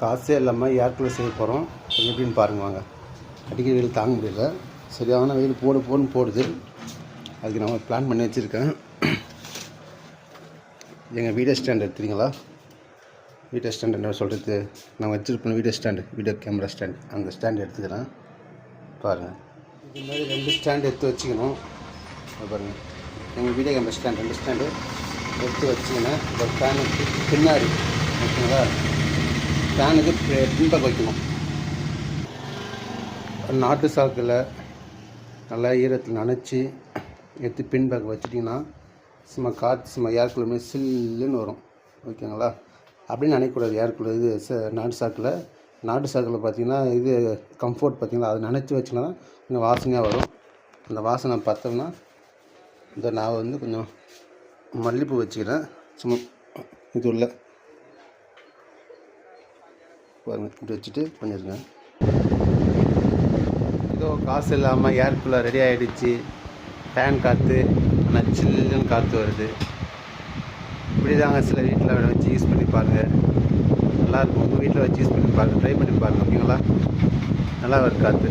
காசே இல்லாமல் ஏர்கூலர் செய்ய போகிறோம் எப்படின்னு பாருங்க வாங்க. அடிக்கடி வெயில் தாங்க முடியல. சரியான வெயில் போடு போடுன்னு போடுது. அதுக்கு நான் பிளான் பண்ணி வச்சுருக்கேன். எங்கள் வீடியோ ஸ்டாண்ட் எடுத்துறீங்களா? வீடியோ ஸ்டாண்ட் என்ன சொல்கிறது நான் வச்சுருப்பேன் video stand video camera stand. அந்த ஸ்டாண்ட் எடுத்துக்கிறேன். பாருங்கள் இது மாதிரி ரெண்டு ஸ்டாண்ட் எடுத்து வச்சுக்கணும். பாருங்கள் எங்கள் வீடியோ கேமரா ஸ்டாண்ட் ரெண்டு ஸ்டாண்டு எடுத்து வச்சுக்கணும். இந்த ஃபேனுக்கு பின்னாடி ஓகேங்களா ஃபேனுக்கு பி- வைக்கணும் நாட்டு சாக்கில் நல்லா ஈரத்தில் நனைச்சி எடுத்து பின்பக்கம் வச்சிட்டிங்கன்னா சும்மா காற்று சும்மா ஏர் சில்லுன்னு வரும். ஓகேங்களா? அப்படின்னு நினைக்கக்கூடாது. ஏர் கூலர் இது ச நாட்டு சாக்கில். நாட்டு சாக்கில் பார்த்தீங்கன்னா இது கம்ஃபோர்ட் பார்த்தீங்களா? அதை நினச்சி வச்சுனா தான் கொஞ்சம் வாசனையாக வரும். அந்த வாசனை பார்த்தோம்னா இந்த நான் வந்து கொஞ்சம் மல்லிகைப்பூ வச்சுக்கிறேன். சும்மா இது உள்ள. இப்படி வச்சுட்டு பண்ணிடுங்க ஏதோ காசு இல்லாமல் ஏர் கூலர் ரெடி ஆகிடுச்சு ஃபேன் காற்று ஆனால் சில்லுன்னு காற்று வருது. இப்படி தாங்க சில வீட்டில் வச்சு யூஸ் பண்ணி பாருங்கள் நல்லாயிருக்கும் உங்கள் வீட்டில் வச்சு யூஸ் பண்ணி பாருங்கள் ட்ரை பண்ணி பாருங்கள் ஓகேங்களா? நல்லா வருது காற்று